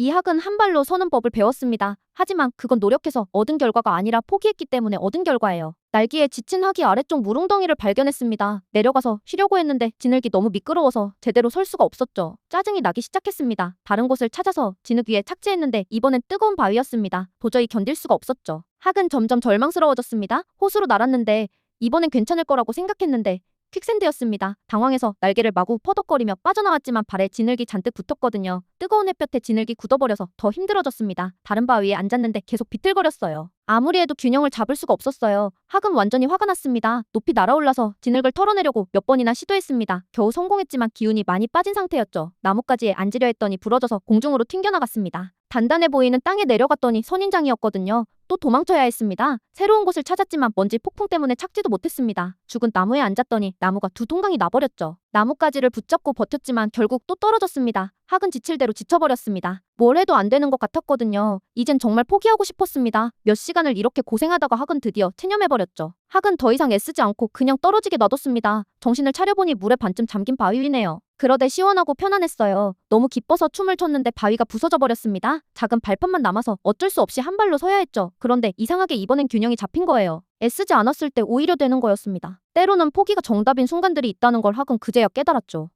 이 학은 한 발로 서는 법을 배웠습니다. 하지만 그건 노력해서 얻은 결과가 아니라 포기했기 때문에 얻은 결과예요. 날기에 지친 학이 아래쪽 물웅덩이를 발견했습니다. 내려가서 쉬려고 했는데 지늘기 너무 미끄러워서 제대로 설 수가 없었죠. 짜증이 나기 시작했습니다. 다른 곳을 찾아서 진흙 위에 착지했는데 이번엔 뜨거운 바위였습니다. 도저히 견딜 수가 없었죠. 학은 점점 절망스러워졌습니다. 호수로 날았는데 이번엔 괜찮을 거라고 생각했는데 퀵샌드였습니다. 당황해서 날개를 마구 퍼덕거리며 빠져나왔지만 발에 진흙이 잔뜩 붙었거든요. 뜨거운 햇볕에 진흙이 굳어버려서 더 힘들어졌습니다. 다른 바위에 앉았는데 계속 비틀거렸어요. 아무리 해도 균형을 잡을 수가 없었어요. 학은 완전히 화가 났습니다. 높이 날아올라서 진흙을 털어내려고 몇 번이나 시도했습니다. 겨우 성공했지만 기운이 많이 빠진 상태였죠. 나뭇가지에 앉으려 했더니 부러져서 공중으로 튕겨나갔습니다. 단단해 보이는 땅에 내려갔더니 선인장이었거든요. 또 도망쳐야 했습니다. 새로운 곳을 찾았지만 먼지 폭풍 때문에 찾지도 못했습니다. 죽은 나무에 앉았더니 나무가 두 동강이 나버렸죠. 나뭇가지를 붙잡고 버텼지만 결국 또 떨어졌습니다. 학은 지칠 대로 지쳐버렸습니다. 뭘 해도 안 되는 것 같았거든요. 이젠 정말 포기하고 싶었습니다. 몇 시간을 이렇게 고생하다가 학은 드디어 체념해버렸죠. 학은 더 이상 애쓰지 않고 그냥 떨어지게 놔뒀습니다. 정신을 차려보니 물에 반쯤 잠긴 바위위네요. 그러되 시원하고 편안했어요. 너무 기뻐서 춤을 췄는데 바위가 부서져 버렸습니다. 작은 발판만 남아서 어쩔 수 없이 한 발로 서야 했죠. 그런데 이상하게 이번엔 균형이 잡힌 거예요. 애쓰지 않았을 때 오히려 되는 거였습니다. 때로는 포기가 정답인 순간들이 있다는 걸 학은 그제야 깨달았죠.